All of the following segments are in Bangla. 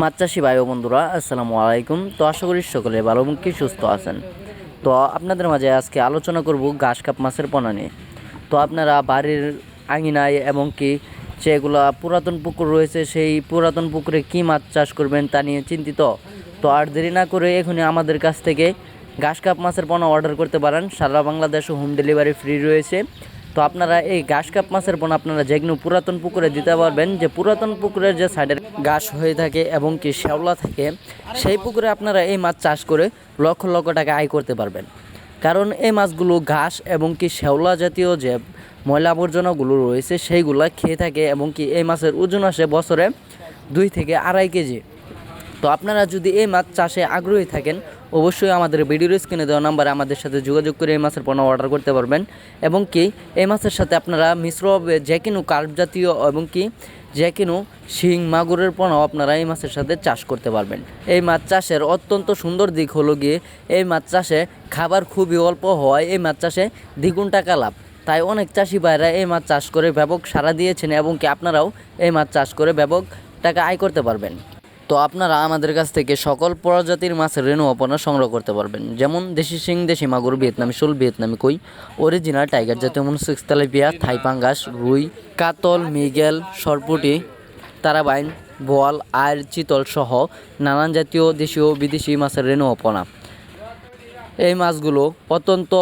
মাছ চাষি ভাই ও বন্ধুরা, আসসালামু আলাইকুম। তো আশা করি সকলে ভালো মুখী সুস্থ আছেন। তো আপনাদের মাঝে আজকে আলোচনা করব ঘাস কাপ মাছের পোনা নিয়ে। তো আপনারা বাড়ির আঙিনায় এবং কি যেগুলো পুরাতন পুকুর রয়েছে, সেই পুরাতন পুকুরে কি মাছ চাষ করবেন তা নিয়ে চিন্তিত। তো আর দেরি না করে এখনই আমাদের কাছ থেকে ঘাস কাপ মাছের পোনা অর্ডার করতে পারেন। সারা বাংলাদেশে হোম ডেলিভারি ফ্রি রয়েছে। তো আপনারা এই ঘাস কাপ মাছের পোনা আপনারা যেগুলো পুরাতন পুকুরে দিতে পারবেন। যে পুরাতন পুকুরের যে সাইডের ঘাস হয়ে থাকে এবং কি শ্যাওলা থাকে, সেই পুকুরে আপনারা এই মাছ চাষ করে লক্ষ লক্ষ টাকা আয় করতে পারবেন। কারণ এই মাছগুলো ঘাস এবং কি শ্যাওলা জাতীয় যে ময়লা আবর্জনাগুলো রয়েছে, সেইগুলো খেয়ে থাকে এবং কি এই মাছের ওজন আসে বছরে দুই থেকে আড়াই কেজি। তো আপনারা যদি এই মাছ চাষে আগ্রহী থাকেন, অবশ্যই আমাদের ভিডিওর স্ক্রিনে দেওয়া নাম্বারে আমাদের সাথে যোগাযোগ করে এই মাছের পণ্য অর্ডার করতে পারবেন। এবং কি, এই মাছের সাথে আপনারা মিশ্র যে কোনো কার্প জাতীয় এবং কি, যে কোনো শিং, মাগুরের পণ্য আপনারা এই মাছের সাথে চাষ করতে পারবেন। এই মাছ চাষের অত্যন্ত সুন্দর দিক হলো গিয়ে, এই মাছ চাষে খাবার খুবই অল্প হওয়ায় এই মাছ চাষে দ্বিগুণ টাকা লাভ। তাই অনেক চাষি ভাইরা এই মাছ চাষ করে ব্যাপক সাড়া দিয়েছেন এবং কি আপনারাও এই মাছ চাষ করে ব্যাপক টাকা আয় করতে পারবেন। তো আপনারা আমাদের কাছ থেকে সকল প্রজাতির মাছের রেণু অপনা সংগ্রহ করতে পারবেন। যেমন দেশি শিং, দেশি মাগুর, ভিয়েতনামি শোল, ভিয়েতনামি কই অরিজিনাল টাইগার জাতীয় যেমন সিক্স তেলাপিয়া, থাই পাঙ্গাস, রুই, কাতল, মিগেল, সরপুটি, তারাবাইন, বোয়াল আর চিতল সহ নানান জাতীয় দেশীয় বিদেশি মাছের রেণু অপনা। এই মাছগুলো অত্যন্ত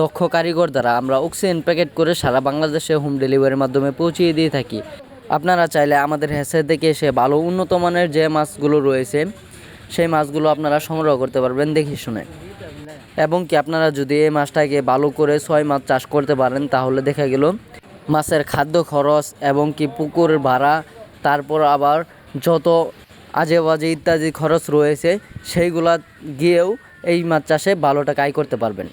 দক্ষ কারিগর দ্বারা আমরা অক্সিজেন প্যাকেট করে সারা বাংলাদেশে হোম ডেলিভারির মাধ্যমে পৌঁছিয়ে দিয়ে থাকি। আপনারা চাইলে আমাদের হেসে দেখে এসে ভালো উন্নত মানের যে মাছগুলো রয়েছে, সেই মাছগুলো আপনারা সংগ্রহ করতে পারবেন দেখে শুনে। এবং কি আপনারা যদি এই মাছটাকে ভালো করে ছয় মাছ চাষ করতে পারেন, তাহলে দেখা গেল মাছের খাদ্য খরচ এবং কি পুকুর ভাড়া, তারপর আবার যত আজে বাজে ইত্যাদি খরচ রয়েছে, সেইগুলা গিয়েও এই মাছ চাষে ভালো টাকা আয় করতে পারবেন।